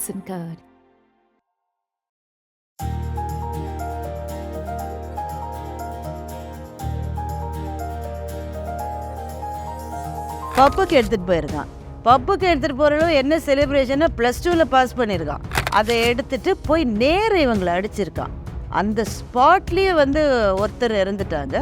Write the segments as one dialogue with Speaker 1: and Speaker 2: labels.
Speaker 1: Hudson
Speaker 2: பப்புக்கு எடுத்துகிட்டு போயிருக்கான். பப்புக்கு எடுத்துகிட்டு போறளவு என்ன செலிப்ரேஷனை ப்ளஸ் டூவில் பாஸ் பண்ணியிருக்கான் அதை எடுத்துட்டு போய் நேர இவங்களை அடிச்சிருக்கான். அந்த ஸ்பாட்லேயே வந்து ஒருத்தர் இறந்துட்டாங்க.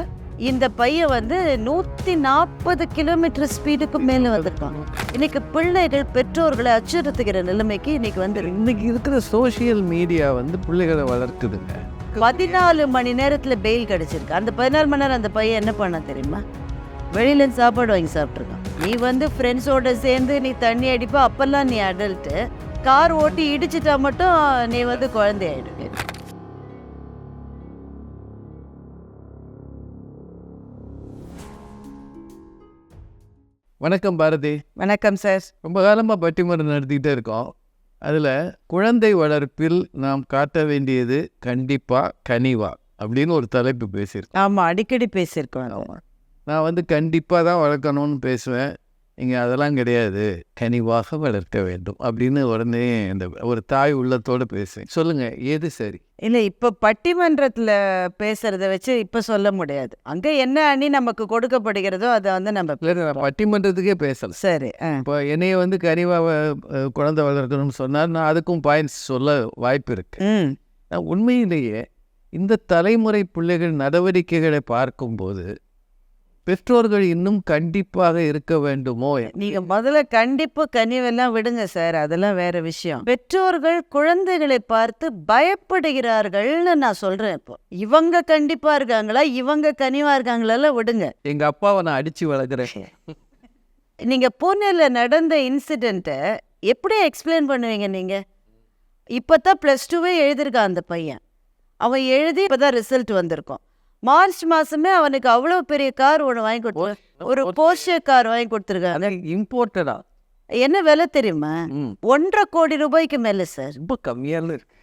Speaker 2: இந்த பையன் வந்து நூற்றி நாற்பது கிலோமீட்டர் ஸ்பீடுக்கு மேலே வந்திருக்கான். இன்னைக்கு பிள்ளைகள் பெற்றோர்களை அச்சுறுத்துகிற நிலைமைக்கு இன்னைக்கு வந்து
Speaker 3: இன்னைக்கு இருக்கிற சோஷியல் மீடியா வந்து பிள்ளைகளை வளர்க்குதுங்க.
Speaker 2: பதினாலு மணி நேரத்தில் பெயில் கிடச்சிருக்கு. அந்த பதினாலு மணி நேரம் அந்த பையன் என்ன பண்ண தெரியுமா? வெளியில சாப்பாடு வாங்கி சாப்பிட்ருக்கான் நீ வந்து ஃப்ரெண்ட்ஸோட சேர்ந்து நீ தண்ணி அடிப்ப அப்பெல்லாம் நீ அடல்ட்டு கார் ஓட்டி இடிச்சிட்டா மட்டும் நீ வந்து குழந்தை
Speaker 3: வணக்கம் பாரதி.
Speaker 2: வணக்கம் சார்.
Speaker 3: ரொம்ப காலமாக பட்டிமன்றம் நடத்திக்கிட்டே இருக்கோம். அதில் குழந்தை வளர்ப்பில் நாம் காட்ட வேண்டியது கண்டிப்பாக கனிவா அப்படின்னு ஒரு தலைப்பு பேசியிருக்கோம்.
Speaker 2: ஆமா அடிக்கடி பேசியிருக்கோம்
Speaker 3: நான் வந்து கண்டிப்பாக தான் வளர்க்கணும்னு பேசுவேன். இங்கே அதெல்லாம் கிடையாது. கனிவாக வளர்க்க வேண்டும் அப்படின்னு உடனே அந்த ஒரு தாய் உள்ளத்தோடு பேசுவேன். சொல்லுங்கள் எது சரி?
Speaker 2: இல்லை இப்போ பட்டிமன்றத்தில் பேசுறத வச்சு இப்போ சொல்ல முடியாது. அங்கே என்ன அணி நமக்கு கொடுக்கப்படுகிறதோ அதை வந்து நம்ம
Speaker 3: பட்டிமன்றத்துக்கே பேசலை.
Speaker 2: சரி
Speaker 3: இப்போ என்னைய வந்து கனிவாக குழந்தை வளர்க்கணும்னு சொன்னால் நான் அதுக்கும் பாயிண்ட்ஸ் சொல்ல வாய்ப்பு இருக்கு. உண்மையிலேயே இந்த தலைமுறை பிள்ளைகள் நடவடிக்கைகளை பார்க்கும்போது பெற்றோர்கள் இன்னும் கண்டிப்பாக இருக்க வேண்டுமோ?
Speaker 2: நீங்க முதல்ல கண்டிப்பு கனிவெல்லாம் விடுங்க சார். அதெல்லாம் வேற விஷயம். பெற்றோர்கள் குழந்தைகளை பார்த்து பயப்படுகிறார்கள்னு நான் சொல்றேன் இப்போ. இவங்க கண்டிப்பா இருக்காங்களா? இவங்க கனிவா இருக்காங்களா? விடுங்க.
Speaker 3: எங்க அப்பாவை நான் அடிச்சு வளர்க்குறேன்.
Speaker 2: நீங்க பூனேல நடந்த இன்சிடெண்ட்டை எப்படி எக்ஸ்பிளைன் பண்ணுவீங்க நீங்க? இப்பதான் ப்ளஸ் டூவே எழுதியிருக்கான் அந்த பையன். அவன் எழுதி இப்பதான் ரிசல்ட் வந்திருக்கும். மார்ச் மாசமே அவனுக்கு அவ்வளவு பெரிய கார் ஒன்று வாங்கி கொடுத்து ஒரு போர்ஷே கார் வாங்கி கொடுத்துருக்காங்க.
Speaker 3: இம்போர்ட்டடா
Speaker 2: என்ன விலை தெரியுமா? ஒன்றரை கோடி ரூபாய்க்கு மேல சார்.
Speaker 3: ரொம்ப கம்மியாக இருக்கு.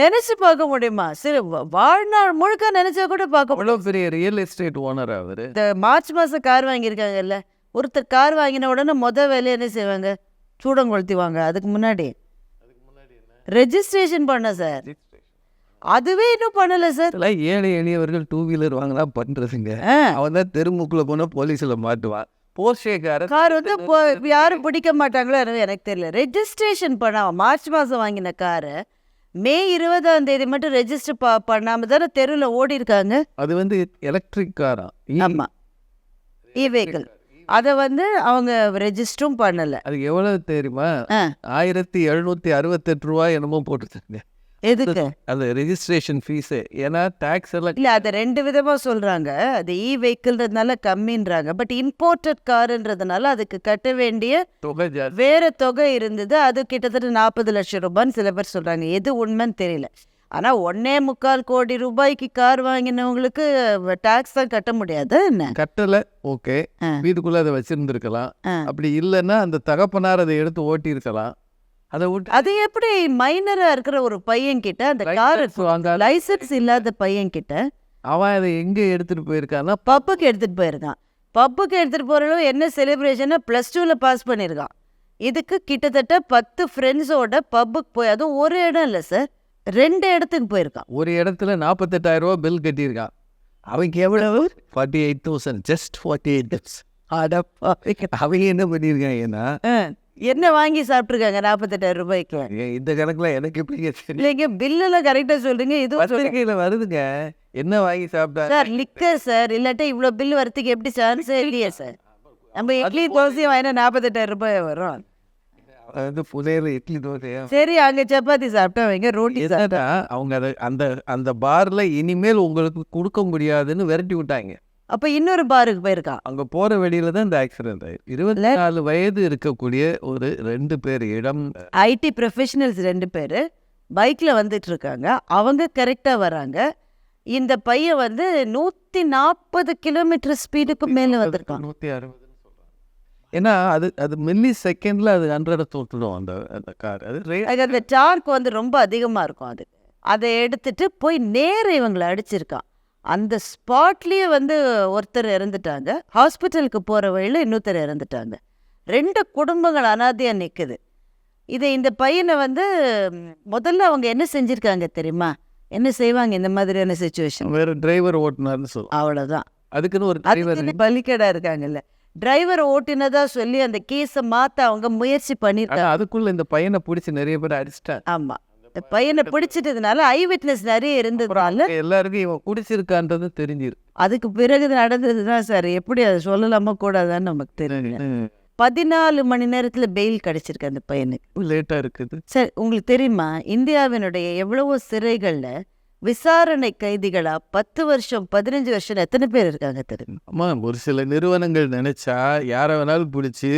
Speaker 2: நினைச்சு பார்க்க முடியுமா? சரி வாழ்நாள் முழுக்க நினைச்சா கூட பார்க்க முடியும்
Speaker 3: அவ்வளோ பெரிய ரியல் எஸ்டேட் ஓனர் அவர்?
Speaker 2: இந்த மார்ச் மாசம் கார் வாங்கியிருக்காங்கல்ல ஒருத்தர் கார் வாங்கின உடனே முத வேலையை என்ன செய்வாங்க? சூடம் கொளுத்திவாங்க அதுக்கு முன்னாடி. ரெஜிஸ்ட்ரேஷன் பண்ண சார். அதுவே இன்னும் பண்ணல சார்.
Speaker 3: ஏழை எளியவர்கள் டூ வீலர் வாங்கினா பண்ணுறதுங்க அவன் தான் தெருமுக்குள்ள போனால் போலீஸில் மாட்டுவான். போர்ஷேக்காரன்
Speaker 2: கார் வந்து யாரும் பிடிக்க மாட்டாங்களோ எனக்கு தெரியல. ரெஜிஸ்ட்ரேஷன் பண்ண மார்ச் மாசம் வாங்கின காரை மே இருபதாம் தேதி மட்டும் ரெஜிஸ்டர் ப பண்ணாம தானே தெருவில் ஓடி இருக்காங்க?
Speaker 3: அது வந்து எலக்ட்ரிக் காரா?
Speaker 2: ஆமா. இ வெஹிக்கிள் அதை வந்து அவங்க ரெஜிஸ்டரும் பண்ணல.
Speaker 3: அது எவ்வளவு தெரியுமா?
Speaker 2: ஆ.
Speaker 3: ஆயிரத்தி எழுநூத்தி அறுபத்தெட்டு ரூபாய் என்னமோ போட்டுருங்க
Speaker 2: எதுக்கு?
Speaker 3: அந்த ரெஜிஸ்ட்ரேஷன் ஃபீஸு ஏன்னா டேக்ஸ் எல்லாம்
Speaker 2: இல்ல அதை ரெண்டு விதமா சொல்றாங்க. அது இ வெஹிக்கிள்ன்றதுனால கம்மின்றாங்க. பட் இம்போர்ட்டட் காருன்றதுனால அதுக்கு கட்ட வேண்டிய
Speaker 3: தொகை
Speaker 2: வேற தொகை இருந்தது. அது கிட்டத்தட்ட நாற்பது லட்சம் ரூபான்னு சில பேர் சொல்றாங்க. எது உண்மைன்னு தெரியல. ஆனா ஒன்னே முக்கால் கோடி ரூபாய்க்கு கார் வாங்கினவங்களுக்கு டாக்ஸ் தான் கட்ட முடியாது. என்ன?
Speaker 3: கட்டல. ஓகே. வீட்டுக்குள்ள அதை வச்சிருந்துருக்கலாம். அப்படி இல்லைன்னா அந்த தகப்பனார் அதை எடுத்து ஓட்டி இருக்கலாம் அதை விட்டு
Speaker 2: அது எப்படி மைனரா இருக்கிற ஒரு பையன் கிட்ட அந்த கார்
Speaker 3: வாங்காத
Speaker 2: லைசன்ஸ் இல்லாத பையன் கிட்ட
Speaker 3: அவன் அதை எங்க எடுத்துட்டு போயிருக்கான்னா
Speaker 2: பப்புக்கு எடுத்துட்டு போயிருக்கான். பப்புக்கு எடுத்துட்டு போறளவு என்ன செலிப்ரேஷனா ப்ளஸ் டூவில் பாஸ் பண்ணியிருக்கான் இதுக்கு கிட்டத்தட்ட பத்து ஃப்ரெண்ட்ஸோட பப்புக்கு போய் அதுவும் ஒரு இடம் இல்லை சார் ரெண்டு இடத்துக்கு போயிருக்கான்.
Speaker 3: ஒரு இடத்துல நாற்பத்தெட்டாயிரம் ரூபாய் பில் கட்டியிருக்கான். அவங்க எவ்வளவு? Forty eight thousand just forty eight அவங்க என்ன பண்ணியிருக்காங்கன்னா
Speaker 2: என்ன வாங்கி சாப்பிட்ருக்காங்க நாற்பத்தெட்டாயிரம் ரூபாய்க்கு?
Speaker 3: இந்த கணக்குல எனக்கு எப்படிங்க
Speaker 2: இல்லைங்க பில்லெல்லாம் கரெக்டாக சொல்றீங்க இதுவும் சொல்லுங்க
Speaker 3: பத்திரிக்கையில வருதுங்க. என்ன வாங்கி சாப்பிட்டா?
Speaker 2: சார் லிக்கர் சார் இல்லாட்டா இவ்வளோ பில் வரத்துக்கு எப்படி சான்ஸே இல்லையே சார். நம்ம இட்லி தோசையும் வாங்கினா நாற்பத்தெட்டாயிரம் ரூபாய் வரும்.
Speaker 3: வந்து புதையில இட்லி தோசையா?
Speaker 2: சரி அங்கே சப்பாத்தி சாப்பிட்டா வைங்க ரோட்டி சாப்பிட்டா.
Speaker 3: அவங்க அதை அந்த அந்த பார்ல இனிமேல் உங்களுக்கு கொடுக்க முடியாதுன்னு விரட்டி விட்டாங்க.
Speaker 2: அப்போ இன்னொரு பாருக்கு போயிருக்கான்
Speaker 3: அங்க போற வழியில தான் இந்த ஆக்சிடென்ட் ஆயிடுச்சு இருபத்தி நாலு வயது இருக்கக்கூடிய ஒரு ரெண்டு பேர் இடம்
Speaker 2: ஐடி ப்ரொஃபஷனல்ஸ் ரெண்டு பேர் பைக்கில் வந்துட்டு இருக்காங்க அவங்க கரெக்டாக வராங்க. இந்த பையன் வந்து நூற்றி நாற்பது கிலோமீட்டர் ஸ்பீடுக்கு மேலே வந்திருக்கான்.
Speaker 3: அறுபதுன்னு சொல்றாங்க. ஏன்னா அது அது மில்லி செகண்ட்ல அது ஹண்ட்ரட தொட்டுடும் அந்த அந்த கார் அது
Speaker 2: அந்த டார்க் வந்து ரொம்ப அதிகமாக இருக்கும் அது. அதை எடுத்துட்டு போய் நேர இவங்களை அடிச்சிருக்கான். அந்த ஸ்பாட்லேயே வந்து ஒருத்தர் இறந்துட்டாங்க. ஹாஸ்பிட்டலுக்கு போகிற வழியில் இன்னொருத்தர் இறந்துட்டாங்க. ரெண்டு குடும்பங்கள் அனாதையாக நிற்குது இது இந்த பையனை வந்து முதல்ல அவங்க என்ன செஞ்சிருக்காங்க தெரியுமா? என்ன செய்வாங்க இந்த மாதிரியான சுச்சுவேஷன்
Speaker 3: வேற டிரைவர் ஓட்டுனார்னு சொல்லுவோம்
Speaker 2: அவ்வளோதான்
Speaker 3: அதுக்குன்னு ஒரு டிரைவர்
Speaker 2: பலிக்கடா இருக்காங்கல்ல. டிரைவர் ஓட்டினதா சொல்லி அந்த கேஸை மாத்த அவங்க முயற்சி பண்ணிருக்காங்க.
Speaker 3: அதுக்குள்ள இந்த பையனை பிடிச்சி நிறைய பேர் அடிச்சிட்டாங்க.
Speaker 2: ஆமா. இந்த பையனை பிடிச்சிட்டதுனால ஐ விட்னஸ் நிறைய இருந்ததுனால
Speaker 3: எல்லாருக்கும் இவன் குடிச்சிருக்கான்றது தெரிஞ்சிரு.
Speaker 2: அதுக்கு பிறகு நடந்தது தான் சார் எப்படி அதை சொல்லலாமா கூடாதான்னு நமக்கு தெரியல பதினாலு மணி நேரத்துல பெயில் கிடைச்சிருக்கு அந்த பையனுக்கு.
Speaker 3: லேட்டா இருக்குது.
Speaker 2: சார் உங்களுக்கு தெரியுமா இந்தியாவினுடைய எவ்வளவோ சிறைகள்ல விசாரணை கைதிகளா பத்து வருஷம் பதினஞ்சு வருஷம் எத்தனை பேர் இருக்காங்க தெரியுமா?
Speaker 3: ஆமா ஒரு சில நிறுவனங்கள் நினைச்சா யாரை வேணாலும் பிடிச்சி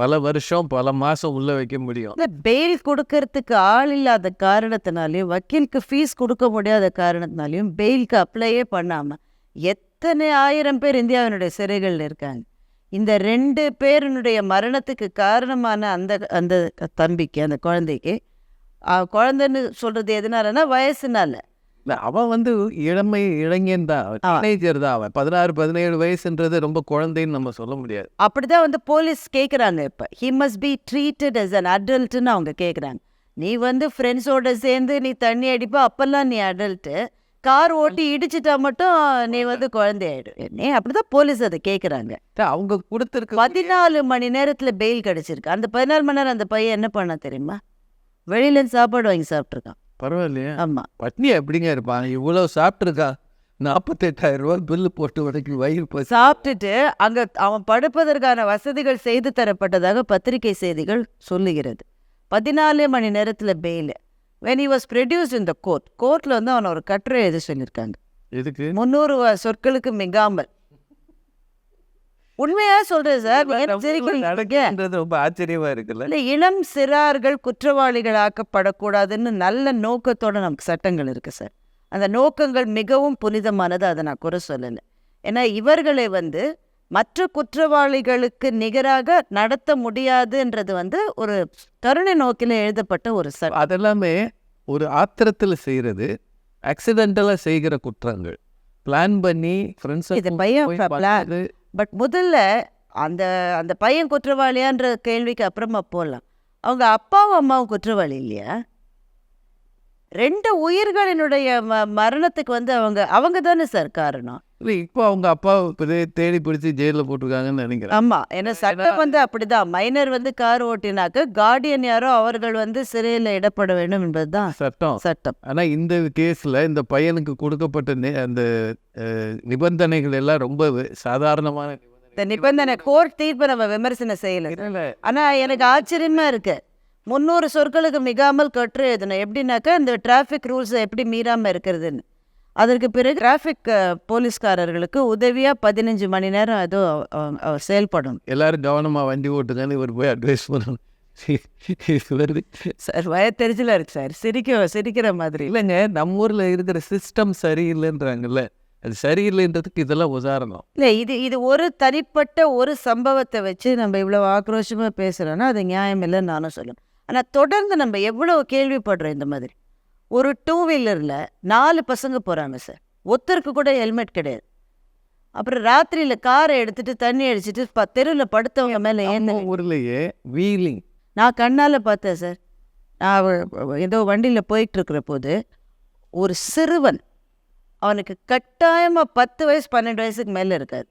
Speaker 3: பல வருஷம் பல மாசம் உள்ள வைக்க முடியும்.
Speaker 2: இந்த பெயில் கொடுக்கறதுக்கு ஆள் இல்லாத காரணத்தினாலையும் வக்கீலுக்கு ஃபீஸ் கொடுக்க முடியாத காரணத்தினாலையும் பெயிலுக்கு அப்ளையே பண்ணாமல் எத்தனை ஆயிரம் பேர் இந்தியாவினுடைய சிறைகள்ல இருக்காங்க. இந்த ரெண்டு பேருனுடைய மரணத்துக்கு காரணமான அந்த அந்த தம்பிக்கு அந்த குழந்தைக்கு குழந்தைன்னு சொல்றது எதனாலன்னா வயசுனால.
Speaker 3: இல்ல, அவன் வந்து இளமை இளைஞன் தான். டீனேஜர் தான் அவன். பதினாறு பதினேழு வயசுன்றது ரொம்ப குழந்தைன்னு நம்ம சொல்ல முடியாது.
Speaker 2: அப்படிதான் வந்து போலீஸ் கேட்குறாங்க இப்போ. He must be treated as an adultனு அவங்க கேட்குறாங்க நீ வந்து ஃப்ரெண்ட்ஸோட சேர்ந்து நீ தண்ணி அடிப்ப அப்பெல்லாம் நீ அடல்ட்டு கார் ஓட்டி இடிச்சிட்டா மட்டும் நீ வந்து குழந்தையாயிடு. நீ அப்படிதான் போலீஸ் அதை கேட்குறாங்க
Speaker 3: அவங்க கொடுத்துருக்க
Speaker 2: பதினாலு மணி நேரத்துல பெயில் கிடைச்சிருக்கு. அந்த பதினாலு மணி நேரம் அந்த பையன் என்ன பண்ணா தெரியுமா? வெளியில சாப்பாடு வாங்கி சாப்பிட்ருக்கான்
Speaker 3: பரவாயில்லையா.
Speaker 2: ஆமா.
Speaker 3: பட்னி எப்படிங்க இருப்பான் இவ்வளவு சாப்பிட்டுருக்கான் நாற்பத்தெட்டாயிரம் ரூபாய் பில்லு போட்டு உடைக்கு வயிறு பசி
Speaker 2: சாப்பிட்டுட்டு அங்க அவன் படுப்பதற்கான வசதிகள் செய்து தரப்பட்டதாக பத்திரிகை செய்திகள் சொல்லுகிறது. பதினாலு மணி நேரத்துல bail when he was produced in the court. கோர்ட்ல வந்து அவன் ஒரு கட்டுரை எழுத சொல்லியிருக்காங்க.
Speaker 3: எதுக்கு?
Speaker 2: முந்நூறு சொற்களுக்கு மிகாமல். உண்மையா சொல்றேன் சார்.
Speaker 3: ரொம்ப ஆச்சரியமா இருக்குல்ல?
Speaker 2: இல்ல இளம் சிறார்கள் குற்றவாளிகள் ஆக்கப்படக்கூடாதுன்னு நல்ல நோக்கத்தோட நமக்கு சட்டங்கள் இருக்கு சார். அந்த நோக்கங்கள் மிகவும் புனிதமானது அதை நான் குறை சொல்லலை. ஏன்னா இவர்களை வந்து மற்ற குற்றவாளிகளுக்கு நிகராக நடத்த முடியாதுன்றது வந்து ஒரு கருணை நோக்கில் எழுதப்பட்ட ஒரு சட்டம்
Speaker 3: அதெல்லாமே ஒரு ஆத்திரத்தில் செய்கிறது ஆக்சிடென்டலாக செய்கிற குற்றங்கள். பிளான் பண்ணி ஃப்ரெண்ட்ஸ்
Speaker 2: இது பையன். பட் முதல்ல அந்த அந்த பையன் குற்றவாளியான்ற கேள்விக்கு அப்புறமா போகலாம் அவங்க அப்பாவும் அம்மாவும் குற்றவாளி இல்லையா? ரெண்டு உயிர்களினுடைய ம மரணத்துக்கு வந்து அவங்க அவங்க தானே சார் காரணம்.
Speaker 3: இல்லை இப்போ அவங்க அப்பா தேடி பிடிச்சி ஜெயிலில் போட்டிருக்காங்கன்னு நினைக்கிறேன்.
Speaker 2: ஆமா ஏன்னா சட்டம் வந்து அப்படிதான். மைனர் வந்து கார் ஓட்டினாக்க கார்டியன் யாரோ அவர்கள் வந்து சிறையில் இடப்பட வேண்டும் என்பதுதான்
Speaker 3: சட்டம்.
Speaker 2: சட்டம்.
Speaker 3: ஆனால் இந்த கேஸில் இந்த பையனுக்கு கொடுக்கப்பட்ட அந்த நிபந்தனைகள் எல்லாம் ரொம்ப சாதாரணமான
Speaker 2: இந்த நிபந்தனை கோர்ட் தீர்ப்பை நம்ம விமர்சனம் செய்யல.
Speaker 3: இல்லை
Speaker 2: ஆனா எனக்கு ஆச்சரியமா இருக்கு. முந்நூறு சொற்களுக்கு மிகாமல் கற்று எழுதணும் எப்படின்னாக்கா இந்த டிராஃபிக் ரூல்ஸை எப்படி மீறாம இருக்கிறதுன்னு. அதற்கு பிறகு டிராஃபிக் போலீஸ்காரர்களுக்கு உதவியா பதினஞ்சு மணி நேரம் அவ செயல்படும்.
Speaker 3: எல்லாரும் கவனமாக வண்டி ஓட்டுங்கன்னு இவர் போய் அட்வைஸ் பண்ணணும். வருது.
Speaker 2: சார் வயத்தெரிச்சலா இருக்கு சார். சிரிக்க சிரிக்கிற மாதிரி.
Speaker 3: இல்லைங்க நம்ம ஊரில் இருக்கிற சிஸ்டம் சரியில்லைன்றாங்கல்ல. அது சரியில்லைன்றதுக்கு இதெல்லாம் உதாரணம்.
Speaker 2: இல்லை இது இது ஒரு தனிப்பட்ட ஒரு சம்பவத்தை வச்சு நம்ம இவ்வளோ ஆக்ரோஷமாக பேசுகிறோன்னா அது நியாயம் இல்லைன்னு நானும் சொல்லுவேன். ஆனால் தொடர்ந்து நம்ம எவ்வளோ கேள்விப்படுறோம் இந்த மாதிரி. ஒரு டூ வீலரில் நாலு பசங்க போகிறாங்க சார் ஒருத்தருக்கு கூட ஹெல்மெட் கிடையாது. அப்புறம் ராத்திரியில் காரை எடுத்துட்டு தண்ணி அடிச்சிட்டு ப தெருவில் படுத்தவங்க மேலே ஏன்
Speaker 3: ஊர்லேயே வீலிங்
Speaker 2: நான் கண்ணால் பார்த்தேன் சார் நான் ஏதோ வண்டியில் போயிட்டுருக்கிற போது ஒரு சிறுவன் அவனுக்கு கட்டாயமாக பத்து வயசு பன்னெண்டு வயசுக்கு மேலே இருக்காது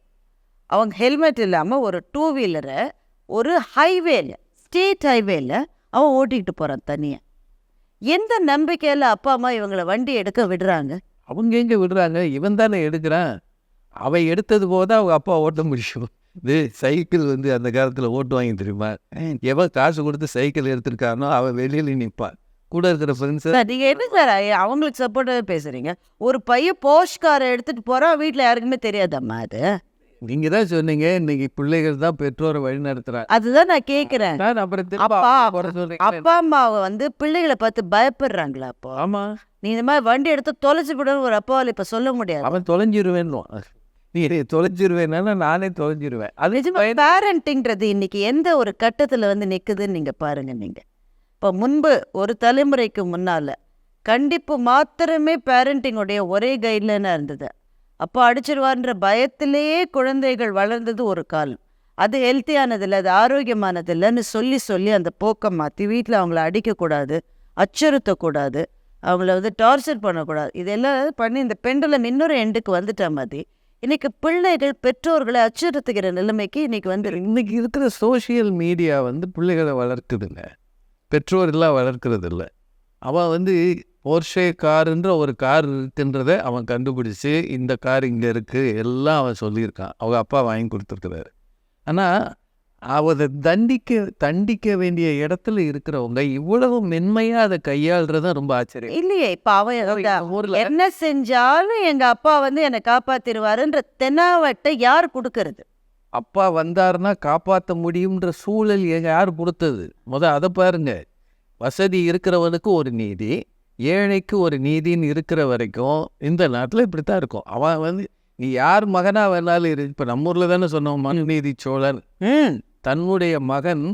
Speaker 2: அவங்க ஹெல்மெட் இல்லாமல் ஒரு டூ வீலரை ஒரு ஹைவேல ஸ்டேட் ஹைவேல அவன் ஓட்டிக்கிட்டு போகிறான் தனியாக எந்த நம்பிக்கையில் அப்பா அம்மா இவங்களை வண்டி எடுக்க விடுறாங்க?
Speaker 3: அவங்க எங்கே விடுறாங்க? இவன் தானே எடுக்கிறான். அவன் எடுத்தது போது அவங்க அப்பா ஓட்ட முடியும். இது சைக்கிள் வந்து அந்த காலத்தில் ஓட்டு வாங்கி தெரியுமா? எவன் காசு கொடுத்து சைக்கிள் எடுத்திருக்கானோ அவன் வெளியில் நிற்பான் கூட இருக்கிற ஃப்ரெண்ட்ஸு
Speaker 2: நீங்கள் என்ன சார் அவங்களுக்கு சப்போர்ட்டாகவே பேசுகிறீங்க ஒரு பையன் போஷ் காரை எடுத்துகிட்டு போகிறான் வீட்டில் யாருக்குமே தெரியாதம்மா அது?
Speaker 3: நீங்கள் தான் சொன்னீங்க இன்னைக்கு பிள்ளைகள் தான் பெற்றோரை வழி நடத்துகிறாங்க
Speaker 2: அதுதான் நான் கேட்குறேன்
Speaker 3: நான் அப்புறம்
Speaker 2: அப்பா, அம்மாவை வந்து பிள்ளைகளை பார்த்து பயப்படுறாங்களா அப்போ?
Speaker 3: ஆமா.
Speaker 2: நீ இந்த மாதிரி வண்டி எடுத்து தொலைச்சு விடணும் ஒரு அப்பாவால் இப்போ சொல்ல முடியாது.
Speaker 3: அவன் தொலைஞ்சிருவேன்னுவான் நீ தொலைஞ்சிருவேன்னா நானே தொலைஞ்சிருவேன். அது
Speaker 2: பேரண்டிங்கிறது இன்னைக்கு எந்த ஒரு கட்டத்தில் வந்து நிற்குதுன்னு நீங்கள் பாருங்க நீங்கள் இப்போ முன்பு ஒரு தலைமுறைக்கு முன்னால் கண்டிப்பு மாத்திரமே பேரண்டிங்குடைய ஒரே கைட்லைனாக இருந்தது. அப்போ அடிச்சிருவார்ன்ற பயத்திலேயே குழந்தைகள் வளர்ந்தது ஒரு காலம். அது ஹெல்த்தியானதில்லை அது ஆரோக்கியமானதில்லைன்னு சொல்லி சொல்லி அந்த போக்கை மாற்றி வீட்டில் அவங்கள அடிக்கக்கூடாது அச்சுறுத்தக்கூடாது அவங்கள வந்து டார்ச்சர் பண்ணக்கூடாது. இதெல்லாம் பண்ணி இந்த பெண்டுலம் இன்னொரு எண்டுக்கு வந்துட்டா மாதிரி இன்னைக்கு பிள்ளைகள் பெற்றோர்களை அச்சுறுத்துகிற நிலைமைக்கு இன்னைக்கு வந்து
Speaker 3: இன்னைக்கு இருக்கிற சோஷியல் மீடியா வந்து பிள்ளைகளை வளர்க்குதுங்க. பெற்றோர் எல்லாம் வளர்க்கறது இல்லை அவன் வந்து போர்ஷே காருன்ற ஒரு கார் இருக்குன்றத அவன் கண்டுபிடிச்சு இந்த கார் இங்கே இருக்குது எல்லாம் அவன் சொல்லியிருக்கான். அவங்க அப்பா வாங்கி கொடுத்துருக்குறாரு. ஆனால் அவரை தண்டிக்க தண்டிக்க வேண்டிய இடத்துல இருக்கிறவங்க இவ்வளவு மென்மையாக அதை கையாளுறது ரொம்ப ஆச்சரியம்.
Speaker 2: இல்லையே இப்ப அவன் என்ன செஞ்சாலும் எங்க அப்பா வந்து என்னை காப்பாத்திருவாருன்ற தெனாவட்டை யார் கொடுக்கறது?
Speaker 3: அப்பா வந்தாருன்னா காப்பாற்ற முடியுன்ற சூழல் எங்க யார் கொடுத்தது? முத அதை பாருங்க. வசதி இருக்கிறவனுக்கு ஒரு நீதி ஏழைக்கு ஒரு நீதின்னு இருக்கிற வரைக்கும் இந்த நாட்டில் இப்படி தான் இருக்கும். அவன் வந்து நீ யார் மகனா வேணாலும் இரு இப்போ நம்ம ஊரில் தானே சொன்னோம் மனுநீதி சோழன். தன்னுடைய மகன்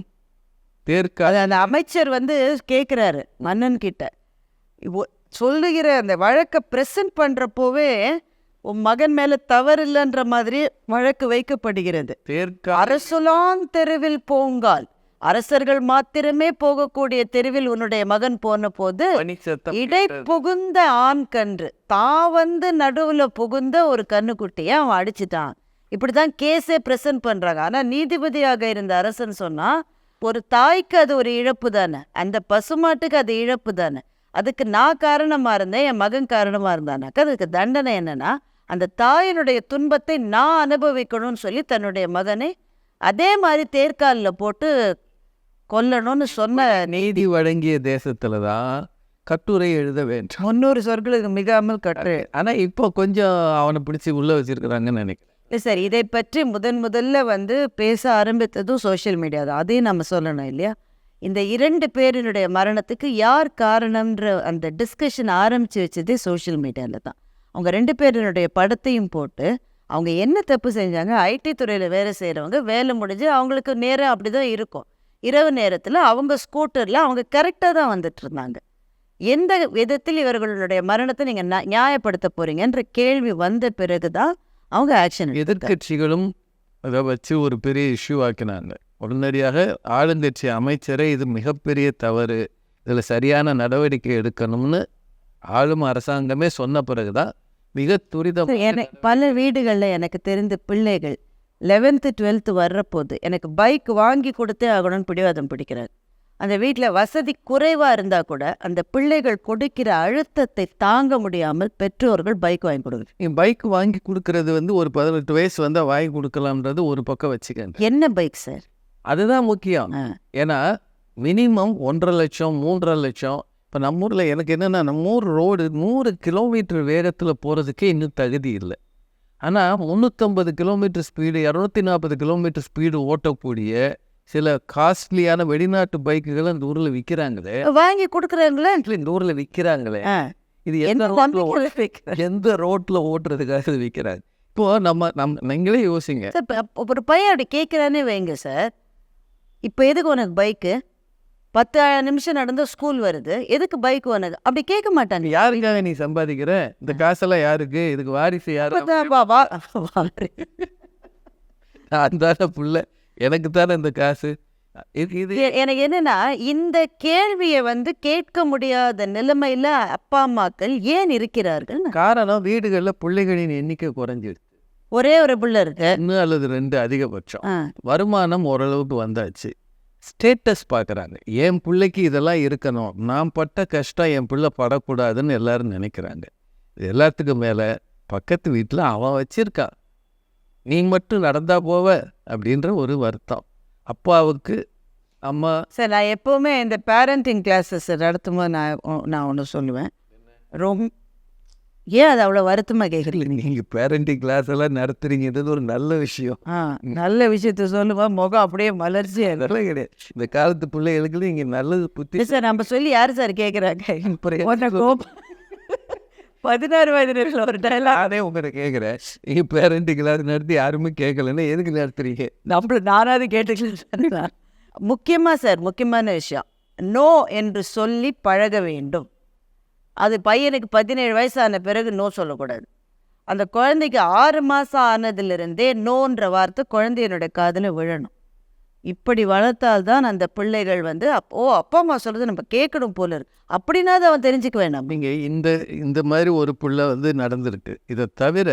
Speaker 3: தேர்க்க
Speaker 2: அந்த அமைச்சர் வந்து கேட்குறாரு மன்னன் கிட்ட. சொல்லுகிற அந்த வழக்கை ப்ரெசன்ட் பண்ணுறப்போவே உன் மகன் மேலே தவறு இல்லைன்ற மாதிரி வழக்கு வைக்கப்படுகிறது.
Speaker 3: தேர்க்க
Speaker 2: அரசுலான் தெருவில் போங்கால். அரசர்கள் மாத்திரமே போகக்கூடிய தெருவில் உன்னுடைய மகன் போன போது இடை புகுந்த ஆண் கன்று தான் வந்து நடுவுல புகுந்த ஒரு கண்ணுக்குட்டியை அவன் அடிச்சிட்டான். இப்படிதான் கேஸே பிரசன்ட் பண்றாங்க. ஆனா நீதிபதியாக இருந்த அரசன் சொன்னா ஒரு தாய்க்கு அது ஒரு இழப்பு தானே. அந்த பசுமாட்டுக்கு அது இழப்பு தானே. அதுக்கு நான் காரணமா இருந்தேன் என் மகன் காரணமா இருந்தானாக்கா அதுக்கு தண்டனை என்னன்னா அந்த தாயினுடைய துன்பத்தை நான் அனுபவிக்கணும்னு சொல்லி தன்னுடைய மகனை அதே மாதிரி தேர்காலில் போட்டு கொல்லணும்னு சொன்ன
Speaker 3: நீதி வழங்கிய தேசத்துல தான் கட்டுரை எழுத வேண்டும்.
Speaker 2: முன்னூறு சொற்களுக்கு மிகாமல் கற்று
Speaker 3: ஆனா இப்போ கொஞ்சம் அவனை பிடிச்சி உள்ள வச்சிருக்கிறாங்கன்னு நினைக்கிறேன்.
Speaker 2: இல்லை சார் இதை பற்றி முதன் முதல்ல வந்து பேச ஆரம்பித்ததும் சோஷியல் மீடியா தான். அதையும் நம்ம சொல்லணும் இல்லையா? இந்த இரண்டு பேரினுடைய மரணத்துக்கு யார் காரணம்ன்ற அந்த டிஸ்கஷன் ஆரம்பித்து வச்சதே சோஷியல் மீடியாவில் தான். அவங்க ரெண்டு பேரினுடைய படத்தையும் போட்டு அவங்க என்ன தப்பு செஞ்சாங்க ஐடி துறையில் வேலை செய்கிறவங்க வேலை முடிஞ்சு அவங்களுக்கு நேரம் அப்படி தான் இருக்கும். இரவு நேரத்தில் அவங்க ஸ்கூட்டரில் அவங்க கரெக்டாக தான் வந்துட்டு இருந்தாங்க எந்த விதத்தில் இவர்களுடைய மரணத்தை நீங்கள் நியாயப்படுத்த போறீங்கன்ற கேள்வி வந்த பிறகு தான் அவங்க ஆக்ஷன்
Speaker 3: எதிர்க்கட்சிகளும் அதை வச்சு ஒரு பெரிய இஷ்யூ ஆக்கினாங்க. உடனடியாக ஆளுங்கட்சி அமைச்சரே இது மிகப்பெரிய தவறு. இதில் சரியான நடவடிக்கை எடுக்கணும்னு ஆளும் அரசாங்கமே சொன்ன பிறகுதான் மிக துரிதம்
Speaker 2: பல வீடுகளில் எனக்கு தெரிந்த பிள்ளைகள் லெவன்த்து டுவெல்த்து வர்றபோது எனக்கு பைக் வாங்கி கொடுத்தே ஆகணும்னு பிடிவாதம் பிடிக்கிறார். அந்த வீட்டில் வசதி குறைவாக இருந்தால் கூட அந்த பிள்ளைகள் கொடுக்கிற அழுத்தத்தை தாங்க முடியாமல் பெற்றோர்கள் பைக் வாங்கி கொடுக்குறாங்க.
Speaker 3: பைக் வாங்கி கொடுக்கறது வந்து ஒரு பதினெட்டு வயசு வந்தால் வாங்கி கொடுக்கலாம்ன்றது ஒரு பக்கம் வச்சுக்கங்க.
Speaker 2: என்ன பைக் சார்
Speaker 3: அதுதான் முக்கியம். ஏன்னா மினிமம் ஒன்றரை லட்சம் மூன்றரை லட்சம். இப்போ நம்ம ஊரில் எனக்கு என்னென்னா நம்ம ஊர் ரோடு நூறு கிலோமீட்டர் வேகத்தில் போகிறதுக்கே இன்னும் தகுதி இல்லை. ஆனால் முந்நூற்றம்பது கிலோமீட்டர் ஸ்பீடு இரநூத்தி நாற்பது கிலோமீட்டர் ஸ்பீடு ஓட்டக்கூடிய சில காஸ்ட்லியான வெளிநாட்டு பைக்குகளை இந்த ஊரில் விற்கிறாங்களே
Speaker 2: வாங்கி கொடுக்குறாங்களே?
Speaker 3: இந்த ஊரில் விற்கிறாங்களே. இது எந்த ரோட்டில்? எந்த ரோட்டில் ஓட்டுறதுக்காக விற்கிறாங்க இப்போது நம்ம நம் நீங்களே யோசிங்க.
Speaker 2: இப்ப ஒரு பையன் அப்படி கேட்குறானே வைங்க சார். இப்போ எதுக்கு உனக்கு பைக்கு பத்து நிமிஷம் நடந்தா ஸ்கூல் வருது. எதுக்கு பைக் உனக்கு அப்படி கேட்க மாட்டாங்க.
Speaker 3: யாருக்காக நீ சம்பாதிக்கிற? இந்த காசெல்லாம் யாருக்கு? இதுக்கு வாரிசு யாரு. அந்தான புள்ள. எனக்கு தானே இந்த காசு? இது.
Speaker 2: எனக்கு என்னன்னா இந்த கேள்வியை வந்து கேட்க முடியாத நிலைமையில அப்பா அம்மாக்கள் ஏன் இருக்கிறார்கள்?
Speaker 3: காரணம் வீடுகளில் பிள்ளைகளின் எண்ணிக்கை குறைஞ்சிடுச்சு.
Speaker 2: ஒரே ஒரு பிள்ளை இருக்கு.
Speaker 3: ஒன்று அல்லது ரெண்டு அதிகபட்சம். வருமானம் ஓரளவுக்கு வந்தாச்சு. ஸ்டேட்டஸ் பார்க்குறாங்க. என் பிள்ளைக்கு இதெல்லாம் இருக்கணும். நான் பட்ட கஷ்டம் என் பிள்ளை படக்கூடாதுன்னு எல்லாரும் நினைக்கிறாங்க. எல்லாத்துக்கும் மேலே பக்கத்து வீட்டில் அவன் வச்சிருக்கான் நீ மட்டும் நடந்தா போவ. அப்படின்ற ஒரு வருத்தம். அப்பாவுக்கு அம்மா
Speaker 2: சார் நான் எப்போவுமே இந்த பேரண்டிங் கிளாஸஸ் நடத்தும்போது நான் நான் ஒன்று சொல்லுவேன். ரொம்ப ஏன் அது அவ்வளோ வருத்தமாக கேட்குறீங்க
Speaker 3: நீங்கள் பேரண்டிங் கிளாஸ் எல்லாம் நடத்துறீங்கிறது ஒரு நல்ல விஷயம்.
Speaker 2: ஆ நல்ல விஷயத்த சொல்லுவேன் முகம் அப்படியே மலர்ச்சி
Speaker 3: அதெல்லாம் கிடையாது. இந்த காலத்து பிள்ளைகளுக்கு இங்கே நல்லது புத்தி.
Speaker 2: சார் நம்ம சொல்லி யார் சார் கேட்குறாங்க பதினாறு வயதுல ஒரு டைலாக்
Speaker 3: நானே உங்கள்கிட்ட கேட்குறேன் நீங்கள் பேரண்டிங் கிளாஸ் நடத்தி யாருமே கேட்கலன்னா எதுக்கு நடத்துறீங்க?
Speaker 2: நம்மள நானாவது கேட்டுக்கலாம் முக்கியமாக சார் முக்கியமான விஷயம். நோ என்று சொல்லி பழக வேண்டும். அது பையனுக்கு பதினேழு வயசான பிறகு நோ சொல்லக்கூடாது. அந்த குழந்தைக்கு ஆறு மாதம் ஆனதிலிருந்தே நோன்ற வார்த்தை குழந்தையனுடைய காதில் விழணும். இப்படி வளர்த்தால்தான் அந்த பிள்ளைகள் வந்து ஓ அப்பா அம்மா சொல்கிறது நம்ம கேட்கணும் போல இருக்கு. அப்படின்னா அதை அவன் தெரிஞ்சுக்க வேண்டாம்
Speaker 3: நீங்கள் இந்த இந்த மாதிரி ஒரு புள்ள வந்து நடந்திருக்கு. இதை தவிர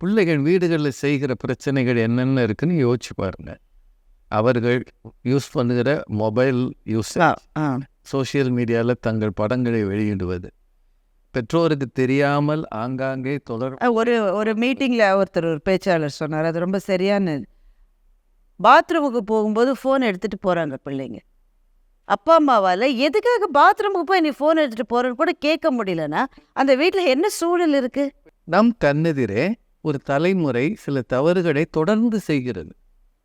Speaker 3: பிள்ளைகள் வீடுகளில் செய்கிற பிரச்சனைகள் என்னென்ன இருக்குன்னு யோசிச்சு பாருங்க. அவர்கள் யூஸ் பண்ணுகிற மொபைல் யூஸ்
Speaker 2: ஆ
Speaker 3: சோஷியல் மீடியாவில் தங்கள் படங்களை வெளியிடுவது. பெற்றோருக்கு தெரியாமல் ஆங்காங்கே தொடர்
Speaker 2: ஒரு ஒரு மீட்டிங்கில் ஒருத்தர் ஒரு பேச்சாளர் சொன்னார். அது ரொம்ப சரியான பாத்ரூமுக்கு போகும்போது ஃபோன் எடுத்துகிட்டு போகிறாங்க பிள்ளைங்க. அப்பா அம்மாவால் எதுக்காக பாத்ரூமுக்கு போய் நீ ஃபோன் எடுத்துகிட்டு போகிறன்னு கூட கேட்க முடியலன்னா அந்த வீட்டில் என்ன சூழல் இருக்குது
Speaker 3: நம் கண்ணெதிரே ஒரு தலைமுறை சில தவறுகளை தொடர்ந்து செய்கிறது.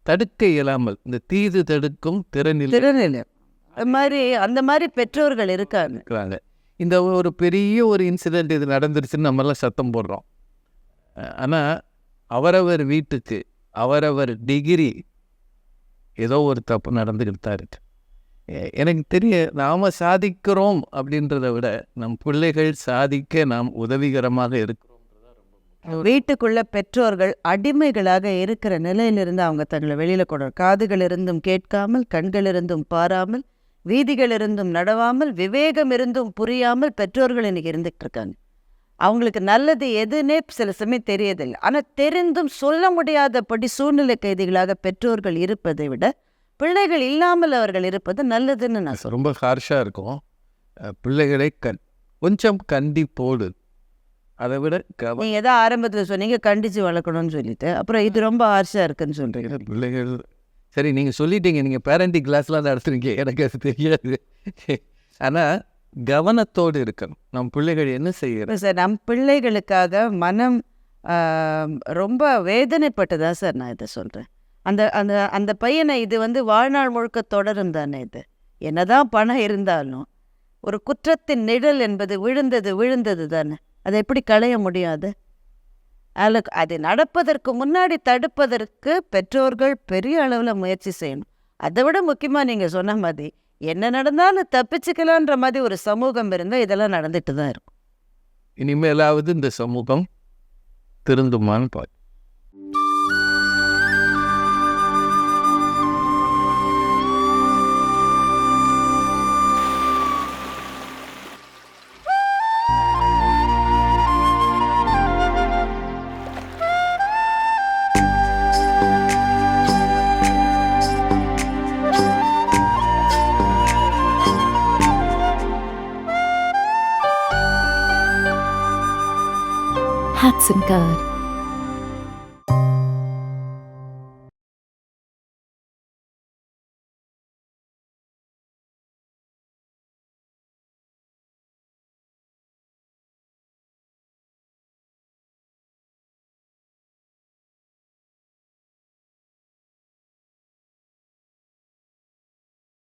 Speaker 3: தடுக்க இயலாமல் இந்த தீது தடுக்கும் திறனில்
Speaker 2: திறனில். அது மாதிரி அந்த மாதிரி பெற்றோர்கள் இருக்காங்க.
Speaker 3: இந்த ஒரு பெரிய ஒரு இன்சிடெண்ட் இது நடந்துருச்சுன்னு நம்மெல்லாம் சத்தம் போடுறோம். ஆனால் அவரவர் வீட்டுக்கு அவரவர் டிகிரி ஏதோ ஒரு தப்பு நடந்துக்கிட்டு தான் இருக்கு. எனக்கு தெரிய நாம் சாதிக்கிறோம் அப்படின்றத விட நம் பிள்ளைகள் சாதிக்க நாம் உதவிகரமாக இருக்கிறோம்
Speaker 2: வீட்டுக்குள்ள பெற்றோர்கள் அடிமைகளாக இருக்கிற நிலையிலிருந்து அவங்க தங்களை வெளியில் கொண்டு காதுகள் இருந்தும் கேட்காமல் கண்கள் இருந்தும் பாராமல் வீதிகள் இருந்தும் நடவாமல் விவேகம் இருந்தும் புரியாமல் பெற்றோர்கள் இன்னைக்கு இருந்துகிட்டு இருக்காங்க அவங்களுக்கு நல்லது எதுன்னே சில சமயம் தெரியதில்லை ஆனால் தெரிந்தும் சொல்ல முடியாதபடி சூழ்நிலை கைதிகளாக பெற்றோர்கள் இருப்பதை விட பிள்ளைகள் இல்லாமல் அவர்கள் இருப்பது நல்லதுன்னு நான்.
Speaker 3: ரொம்ப ஹார்ஷாக இருக்கும். பிள்ளைகளை கண் கொஞ்சம் கண்டிப்போடு அதை விட கவ
Speaker 2: நீங்க ஏதோ ஆரம்பத்தில் சொன்னீங்க கண்டிச்சு வளர்க்கணும்னு சொல்லிட்டு. அப்புறம் இது ரொம்ப ஹார்ஷா இருக்குன்னு சொல்றீங்க.
Speaker 3: பிள்ளைகள் சரி நீங்கள் சொல்லிட்டீங்க. நீங்கள் பேரண்டிங் கிளாஸ்லாம் நடத்துறீங்க எனக்கு அது தெரியாது. ஆனால் கவனத்தோடு இருக்கணும். நம் பிள்ளைகள் என்ன செய்யறது
Speaker 2: சார் நம் பிள்ளைகளுக்காக மனம் ரொம்ப வேதனைப்பட்டதா சார் நான் இதை சொல்கிறேன் அந்த அந்த அந்த பையனை இது வந்து வாழ்நாள் முழுக்க தொடரும் தானே இது. என்னதான் பணம் இருந்தாலும் ஒரு குற்றத்தின் நிழல் என்பது விழுந்தது விழுந்தது தானே. அதை எப்படி களைய முடியாது அதில் அது நடப்பதற்கு முன்னாடி தடுப்பதற்கு பெற்றோர்கள் பெரிய அளவில் முயற்சி செய்யணும். அதை விட முக்கியமாக நீங்கள் சொன்ன மாதிரி என்ன நடந்தாலும் தப்பிச்சுக்கலான்ற மாதிரி ஒரு சமூகம் இருந்தால் இதெல்லாம் நடந்துட்டு தான் இருக்கும்.
Speaker 3: இனிமேலாவது இந்த சமூகம் திருந்துமான்னு สั
Speaker 1: นเกิด